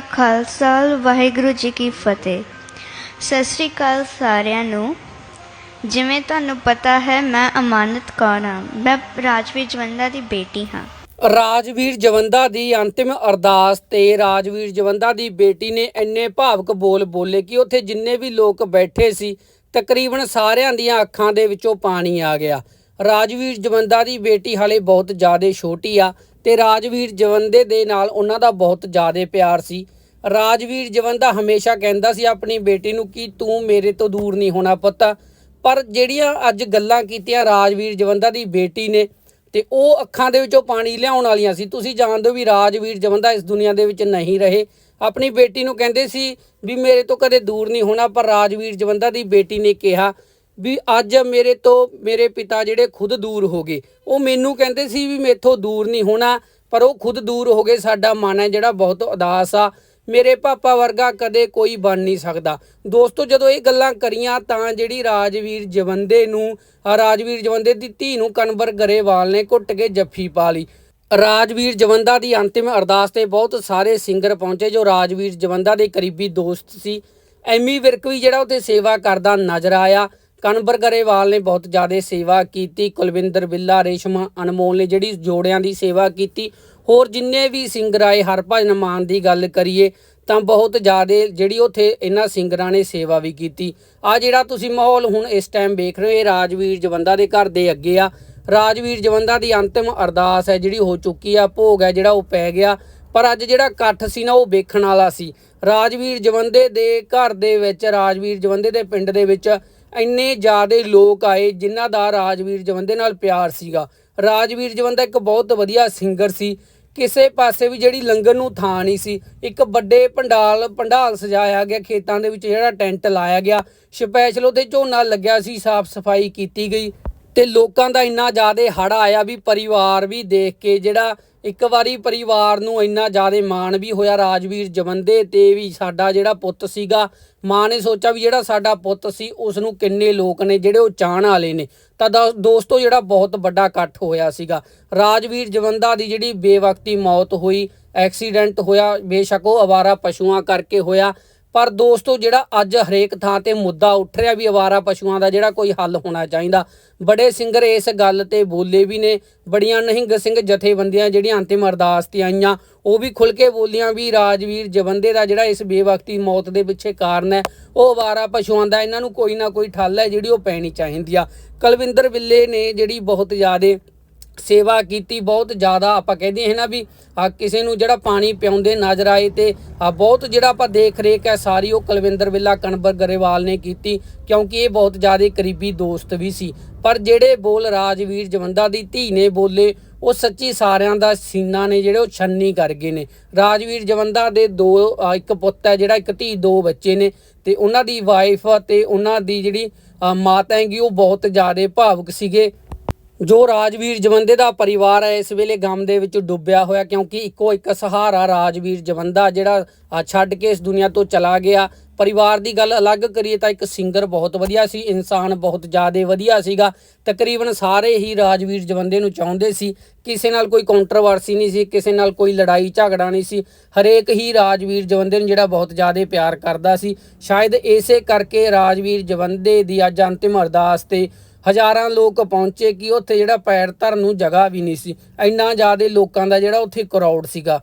ਖਾਲਸਾ, ਵਾਹਿਗੁਰੂ ਜੀ ਕੀ ਫਤਿਹ। ਸਤਿ ਸ੍ਰੀ ਅਕਾਲ ਸਾਰਿਆਂ ਨੂੰ। ਜਿਵੇਂ ਤੁਹਾਨੂੰ ਪਤਾ ਹੈ, ਮੈਂ ਅਮਾਨਤ ਕੌਰ ਹਾਂ। ਮੈਂ ਰਾਜਵੀਰ ਜਵੰਦਾ ਦੀ ਬੇਟੀ ਹਾਂ। ਰਾਜਵੀਰ ਜਵੰਦਾ ਦੀ ਅੰਤਿਮ ਅਰਦਾਸ ਤੇ ਰਾਜਵੀਰ ਜਵੰਦਾ ਦੀ ਬੇਟੀ ਨੇ ਇੰਨੇ ਭਾਵਕ ਬੋਲ ਬੋਲੇ ਕਿ ਉੱਥੇ ਜਿੰਨੇ ਵੀ ਲੋਕ ਬੈਠੇ ਸੀ, ਤਕਰੀਬਨ ਸਾਰਿਆਂ ਦੀਆਂ ਅੱਖਾਂ ਦੇ ਵਿੱਚੋਂ ਪਾਣੀ ਆ ਗਿਆ। ਰਾਜਵੀਰ ਜਵੰਦਾ ਦੀ ਬੇਟੀ ਹਾਲੇ ਬਹੁਤ ਜ਼ਿਆਦਾ ਛੋਟੀ ਆ ਤੇ ਰਾਜਵੀਰ ਜਵੰਦੇ ਦੇ ਨਾਲ ਉਹਨਾਂ ਦਾ ਬਹੁਤ ਜ਼ਿਆਦਾ ਪਿਆਰ ਸੀ। ਰਾਜਵੀਰ ਜਵੰਦਾ ਹਮੇਸ਼ਾ ਕਹਿੰਦਾ ਸੀ ਆਪਣੀ ਬੇਟੀ ਨੂੰ ਕਿ ਤੂੰ ਮੇਰੇ ਤੋਂ ਦੂਰ ਨਹੀਂ ਹੋਣਾ ਪਤਾ। ਪਰ ਜਿਹੜੀਆਂ ਅੱਜ ਗੱਲਾਂ ਕੀਤੀਆਂ ਰਾਜਵੀਰ ਜਵੰਦਾ ਦੀ ਬੇਟੀ ਨੇ ਤੇ ਉਹ ਅੱਖਾਂ ਦੇ ਵਿੱਚੋਂ ਪਾਣੀ ਲਿਆਉਣ ਵਾਲੀਆਂ ਸੀ, ਤੁਸੀਂ ਜਾਣਦੇ ਹੋ ਵੀ ਰਾਜਵੀਰ ਜਵੰਦਾ ਇਸ ਦੁਨੀਆ ਦੇ ਵਿੱਚ ਨਹੀਂ ਰਹੇ। ਆਪਣੀ ਬੇਟੀ ਨੂੰ ਕਹਿੰਦੇ ਸੀ ਵੀ ਮੇਰੇ ਤੋਂ ਕਦੇ ਦੂਰ ਨਹੀਂ ਹੋਣਾ, ਪਰ ਰਾਜਵੀਰ ਜਵੰਦਾ ਦੀ ਬੇਟੀ ਨੇ ਕਿਹਾ ਵੀ ਅੱਜ ਮੇਰੇ ਤੋਂ ਮੇਰੇ ਪਿਤਾ ਜਿਹੜੇ ਖੁਦ ਦੂਰ ਹੋ ਗਏ, ਉਹ ਮੈਨੂੰ ਕਹਿੰਦੇ ਸੀ ਵੀ ਮੇਥੋਂ ਦੂਰ ਨਹੀਂ ਹੋਣਾ, ਪਰ ਉਹ ਖੁਦ ਦੂਰ ਹੋ ਗਏ, ਸਾਡਾ ਮਨ ਹੈ ਜਿਹੜਾ ਬਹੁਤ ਉਦਾਸ ਆ। ਮੇਰੇ ਪਾਪਾ ਵਰਗਾ ਕਦੇ ਕੋਈ ਬਣ ਨਹੀਂ ਸਕਦਾ। ਦੋਸਤੋ, ਜਦੋਂ ਇਹ ਗੱਲਾਂ ਕਰੀਆਂ ਤਾਂ ਜਿਹੜੀ ਰਾਜਵੀਰ ਜਵੰਦੇ ਨੂੰ ਰਾਜਵੀਰ ਜਵੰਦੇ ਦੀ ਧੀ ਨੂੰ ਕਨਵਰ ਗਰੇਵਾਲ ਨੇ ਘੁੱਟ ਕੇ ਜੱਫੀ ਪਾ ਲਈ। ਰਾਜਵੀਰ ਜਵੰਦਾ ਦੀ ਅੰਤਿਮ ਅਰਦਾਸ ਤੇ ਬਹੁਤ ਸਾਰੇ ਸਿੰਗਰ ਪਹੁੰਚੇ, ਜੋ ਰਾਜਵੀਰ ਜਵੰਦਾ ਦੇ ਕਰੀਬੀ ਦੋਸਤ ਸੀ। ਐਮੀ ਵਿਰਕ ਵੀ ਜਿਹੜਾ ਉੱਥੇ ਸੇਵਾ ਕਰਦਾ ਨਜ਼ਰ ਆਇਆ। ਕਨਵਰ ਗਰੇਵਾਲ ਨੇ ਬਹੁਤ ਜ਼ਿਆਦਾ ਸੇਵਾ ਕੀਤੀ, ਕੁਲਵਿੰਦਰ ਬਿੱਲਾ, ਰੇਸ਼ਮਾ ਅਨਮੋਲ ਨੇ ਜਿਹੜੀ ਜੋੜਿਆਂ ਦੀ ਸੇਵਾ ਕੀਤੀ। ਹੋਰ ਜਿੰਨੇ ਵੀ ਸਿੰਗਰ ਆਏ ਹਰਭਜਨ ਮਾਨ ਦੀ ਗੱਲ ਕਰੀਏ, ਤਾਂ ਬਹੁਤ ਜ਼ਿਆਦਾ ਜਿਹੜੀ ਉੱਥੇ ਇਹਨਾਂ ਸਿੰਗਰਾਂ ਨੇ ਸੇਵਾ ਵੀ ਕੀਤੀ। ਆ ਜਿਹੜਾ ਤੁਸੀਂ ਮਾਹੌਲ ਹੁਣ ਇਸ ਟਾਈਮ ਵੇਖ ਰਹੇ ਹੋ, ਇਹ ਰਾਜਵੀਰ ਜਵੰਦਾ ਦੇ ਘਰ ਦੇ ਅੱਗੇ ਆ। ਰਾਜਵੀਰ ਜਵੰਦਾ ਦੀ ਅੰਤਿਮ ਅਰਦਾਸ ਹੈ, ਜਿਹੜੀ ਹੋ ਚੁੱਕੀ ਆ, ਭੋਗ ਹੈ ਜਿਹੜਾ ਉਹ ਪੈ ਗਿਆ। ਪਰ ਅੱਜ ਜਿਹੜਾ ਇਕੱਠ ਸੀ ਨਾ, ਉਹ ਵੇਖਣ ਵਾਲਾ ਸੀ। ਰਾਜਵੀਰ ਜਵੰਦੇ ਦੇ ਘਰ ਦੇ ਵਿੱਚ, ਰਾਜਵੀਰ ਜਵੰਦੇ ਦੇ ਪਿੰਡ ਦੇ ਵਿੱਚ ਇੰਨੇ ਜ਼ਿਆਦੇ ਲੋਕ ਆਏ ਜਿਨ੍ਹਾਂ ਦਾ ਰਾਜਵੀਰ ਜਵੰਦੇ ਨਾਲ ਪਿਆਰ ਸੀਗਾ। ਰਾਜਵੀਰ ਜਵੰਦਾ ਇੱਕ ਬਹੁਤ ਵਧੀਆ ਸਿੰਗਰ ਸੀ। ਕਿਸੇ ਪਾਸੇ ਵੀ ਜਿਹੜੀ ਲੰਗਰ ਨੂੰ ਥਾਂ ਨਹੀਂ ਸੀ। ਇੱਕ ਵੱਡੇ ਪੰਡਾਲ ਪੰਡਾਲ ਸਜਾਇਆ ਗਿਆ, ਖੇਤਾਂ ਦੇ ਵਿੱਚ ਜਿਹੜਾ ਟੈਂਟ ਲਾਇਆ ਗਿਆ। ਸਪੈਸ਼ਲ ਉਹਦੇ ਝੋਨਾ ਲੱਗਿਆ ਸੀ, ਸਾਫ਼ ਸਫ਼ਾਈ ਕੀਤੀ ਗਈ। ਤੇ ਲੋਕਾਂ ਦਾ ਇੰਨਾ ਜ਼ਿਆਦਾ ਹੜ ਆਇਆ ਵੀ ਪਰਿਵਾਰ ਵੀ ਦੇਖ ਕੇ ਜਿਹੜਾ ਇੱਕ ਵਾਰੀ ਪਰਿਵਾਰ ਨੂੰ ਇੰਨਾ ਜ਼ਿਆਦਾ ਮਾਣ ਵੀ ਹੋਇਆ ਰਾਜਵੀਰ ਜਵੰਦੇ ਤੇ ਵੀ ਸਾਡਾ ਜਿਹੜਾ ਪੁੱਤ ਸੀਗਾ, ਮਾਂ ਨੇ ਸੋਚਿਆ ਵੀ ਜਿਹੜਾ ਸਾਡਾ ਪੁੱਤ ਸੀ ਉਸ ਨੂੰ ਕਿੰਨੇ ਲੋਕ ਨੇ, ਜਿਹੜੇ ਉਹ ਚਾਹਣ ਵਾਲੇ ਨੇ। ਤਾਂ ਦੋ- ਦੋਸਤੋ ਜਿਹੜਾ ਬਹੁਤ ਵੱਡਾ ਇਕੱਠ ਹੋਇਆ ਸੀਗਾ। ਰਾਜਵੀਰ ਜਵੰਦਾ ਦੀ ਜਿਹੜੀ ਬੇਵਕਤੀ ਮੌਤ ਹੋਈ, ਐਕਸੀਡੈਂਟ ਹੋਇਆ, ਬੇਸ਼ੱਕ ਉਹ ਅਵਾਰਾ ਪਸ਼ੂਆਂ ਕਰਕੇ ਹੋਇਆ। ਪਰ ਦੋਸਤੋ, ਜਿਹੜਾ ਅੱਜ ਹਰੇਕ ਥਾਂ ਤੇ ਮੁੱਦਾ ਉੱਠ ਰਿਹਾ ਵੀ ਅਵਾਰਾ ਪਸ਼ੂਆਂ ਦਾ ਜਿਹੜਾ ਕੋਈ ਹੱਲ ਹੋਣਾ ਚਾਹੀਦਾ, ਬੜੇ ਸਿੰਗਰ ਇਸ ਗੱਲ ਤੇ ਬੋਲੇ ਵੀ ਨੇ, ਬੜੀਆਂ ਨਹਿੰਗ ਸਿੰਘ ਜਥੇਬੰਦੀਆਂ ਜਿਹੜੀਆਂ ਅੰਤਿਮ ਅਰਦਾਸ ਤੇ ਆਈਆਂ, ਉਹ ਵੀ ਖੁੱਲ ਕੇ ਬੋਲੀਆਂ ਵੀ ਰਾਜਵੀਰ ਜਵੰਦੇ ਦਾ ਜਿਹੜਾ ਇਸ ਬੇਵਕਤੀ ਮੌਤ ਦੇ ਪਿੱਛੇ ਕਾਰਨ ਹੈ, ਉਹ ਅਵਾਰਾ ਪਸ਼ੂਆਂ ਦਾ ਇਹਨਾਂ ਨੂੰ ਕੋਈ ਨਾ ਕੋਈ ਠੱਲ ਹੈ ਜਿਹੜੀ ਉਹ ਪੈਣੀ ਚਾਹੀਦੀ ਆ। ਕੁਲਵਿੰਦਰ ਬਿੱਲੇ ਨੇ ਜਿਹੜੀ ਬਹੁਤ ਜ਼ਿਆਦੇ ਸੇਵਾ ਕੀਤੀ, ਬਹੁਤ ਜ਼ਿਆਦਾ ਆਪਾਂ ਕਹਿੰਦੇ ਹਾਂ ਨਾ ਵੀ ਆ ਕਿਸੇ ਨੂੰ ਜਿਹੜਾ ਪਾਣੀ ਪਿਆਉਂਦੇ ਨਜ਼ਰ ਆਏ ਤੇ ਆ ਬਹੁਤ ਜਿਹੜਾ ਆਪਾਂ ਦੇਖ ਰੇਖ ਹੈ, ਸਾਰੀ ਉਹ ਕੁਲਵਿੰਦਰ ਬਿੱਲਾ ਕਣਬਰ ਗਰੇਵਾਲ ਨੇ ਕੀਤੀ, ਕਿਉਂਕਿ ਇਹ ਬਹੁਤ ਜ਼ਿਆਦਾ ਕਰੀਬੀ ਦੋਸਤ ਵੀ ਸੀ। ਪਰ ਜਿਹੜੇ ਬੋਲ ਰਾਜਵੀਰ ਜਵੰਦਾ ਦੀ ਧੀ ਨੇ ਬੋਲੇ, ਉਹ ਸੱਚੀ ਸਾਰਿਆਂ ਦਾ ਸੀਨਾ ਨੇ ਜਿਹੜੇ ਉਹ ਛੰਨੀ ਕਰ ਗਏ ਨੇ। ਰਾਜਵੀਰ ਜਵੰਦਾ ਦੇ ਦੋ ਇੱਕ ਪੁੱਤ ਹੈ, ਜਿਹੜਾ ਇੱਕ ਧੀ, ਦੋ ਬੱਚੇ ਨੇ ਤੇ ਉਹਨਾਂ ਦੀ ਵਾਈਫ ਤੇ ਉਹਨਾਂ ਦੀ ਜਿਹੜੀ ਮਾਤਾ ਹੈਗੀ, ਉਹ ਬਹੁਤ ਜ਼ਿਆਦਾ ਭਾਵੁਕ ਸੀਗੇ। ਜੋ ਰਾਜਵੀਰ ਜਵੰਦੇ ਦਾ ਪਰਿਵਾਰ ਹੈ, ਇਸ ਵੇਲੇ ਗਮ ਦੇ ਵਿੱਚ ਡੁੱਬਿਆ ਹੋਇਆ ਕਿਉਂਕਿ ਇੱਕੋ ਇੱਕ ਸਹਾਰਾ ਰਾਜਵੀਰ ਜਵੰਦਾ ਜਿਹੜਾ ਛੱਡ ਕੇ ਇਸ ਦੁਨੀਆ ਤੋਂ ਚਲਾ ਗਿਆ। ਪਰਿਵਾਰ ਦੀ ਗੱਲ ਅਲੱਗ ਕਰੀਏ ਤਾਂ ਇੱਕ ਸਿੰਗਰ ਬਹੁਤ ਵਧੀਆ ਸੀ, ਇਨਸਾਨ ਬਹੁਤ ਜ਼ਿਆਦਾ ਵਧੀਆ ਸੀਗਾ। ਤਕਰੀਬਨ ਸਾਰੇ ਹੀ ਰਾਜਵੀਰ ਜਵੰਦੇ ਨੂੰ ਚਾਹੁੰਦੇ ਸੀ। ਕਿਸੇ ਨਾਲ ਕੋਈ ਕੰਟਰੋਵਰਸੀ ਨਹੀਂ ਸੀ, ਕਿਸੇ ਨਾਲ ਕੋਈ ਲੜਾਈ ਝਗੜਾ ਨਹੀਂ ਸੀ। ਹਰੇਕ ਹੀ ਰਾਜਵੀਰ ਜਵੰਦੇ ਨੂੰ ਜਿਹੜਾ ਬਹੁਤ ਜ਼ਿਆਦਾ ਪਿਆਰ ਕਰਦਾ ਸੀ। ਸ਼ਾਇਦ ਇਸੇ ਕਰਕੇ ਰਾਜਵੀਰ ਜਵੰਦੇ ਦੀ ਅੱਜ ਅੰਤਿਮ ਅਰਦਾਸ ਤੇ ਹਜ਼ਾਰਾਂ ਲੋਕ ਪਹੁੰਚੇ ਕਿ ਉੱਥੇ ਜਿਹੜਾ ਪੈਰ ਧਰਨ ਨੂੰ ਜਗ੍ਹਾ ਵੀ ਨਹੀਂ ਸੀ। ਇੰਨਾ ਜ਼ਿਆਦਾ ਲੋਕਾਂ ਦਾ ਜਿਹੜਾ ਉੱਥੇ ਕਰਾਊਡ ਸੀਗਾ।